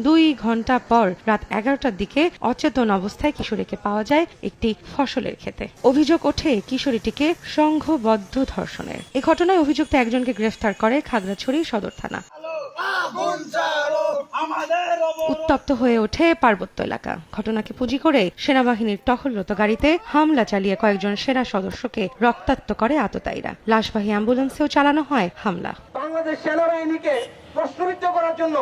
দুই ঘণ্টা পর রাত এগারোটার দিকে অচেতন অবস্থায় কিশোরীকে পাওয়া যায় একটি ফসলের ক্ষেতে অভিযোগ ওঠে কিশোরীটিকে সংঘবদ্ধ ধর্ষণের। এ ঘটনায় অভিযুক্ত একজনকে গ্রেফতার করে খাগড়াছড়ি সদর থানা। উত্তপ্ত হয়ে ওঠে পার্বত্য এলাকা। ঘটনাকে পুঁজি করে সেনাবাহিনীর টহলরত গাড়িতে হামলা চালিয়ে কয়েকজন সেনা সদস্যকে রক্তাক্ত করে আততায়ীরা। লাশবাহী অ্যাম্বুলেন্সেও চালানো হয় হামলা। বাংলাদেশ সেনাবাহিনীকে প্রশ্নবিদ্ধ করার জন্য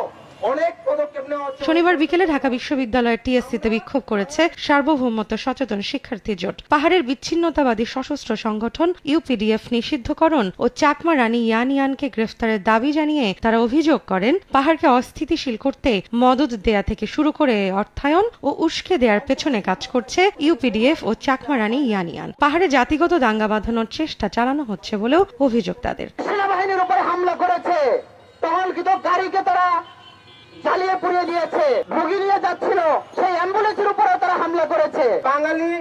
শনিবার বিকেলে ঢাকা বিশ্ববিদ্যালয়ের টিএসসিতে বিক্ষোভ করেছে সার্বভৌমত্ব সচেতন শিক্ষার্থী জোট। পাহাড়ের বিচ্ছিন্নতাবাদী সশস্ত্র সংগঠন ইউপিডিএফ নিষিদ্ধকরণ ও চাকমা রানী ইয়ান ইয়ানকে গ্রেফতারের দাবি জানিয়ে তারা অভিযোগ করেন পাহাড়কে অস্থিতিশীল করতে মদত দেয়া থেকে শুরু করে অর্থায়ন ও উস্কে দেওয়ার পেছনে কাজ করছে ইউপিডিএফ ও চাকমা রানী ইয়ান ইয়ান পাহাড়ে জাতিগত দাঙ্গা বাঁধানোর চেষ্টা চালানো হচ্ছে বলেও অভিযোগ তাদের। সেনাবাহিনীর উপরে হামলা করেছে। টহলকৃত গাড়িকে তারা জ্বালিয়ে পুড়িয়ে দিয়েছে। রোগী নিয়ে যাচ্ছিল। সেই অ্যাম্বুলেন্সের উপরে তারা হামলা করেছে। বাঙালি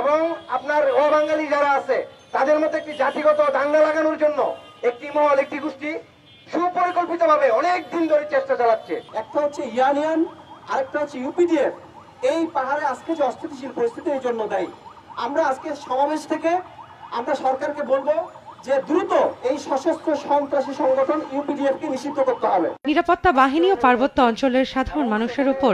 এবং আপনার অবাঙালি যারা আছে তাদের মধ্যে একটি জাতিগত দাঙ্গা লাগানোর জন্য একটি মহল একটি গোষ্ঠী সুপরিকল্পিত ভাবে অনেক দিন ধরে চেষ্টা চালাচ্ছে। একটা হচ্ছে ইয়ানিয়ান আরেকটা হচ্ছে ইউপিডিএফ। এই পাহাড়ে আজকে যে অস্থিতিশীল পরিস্থিতি এই জন্য দেয়। আমরা আজকে সমাবেশ থেকে আমরা সরকারকে বলব দ্রুত এই সশস্ত্র নিরাপত্তা বাহিনী ও পার্বত্য অঞ্চলের সাধারণ মানুষের উপর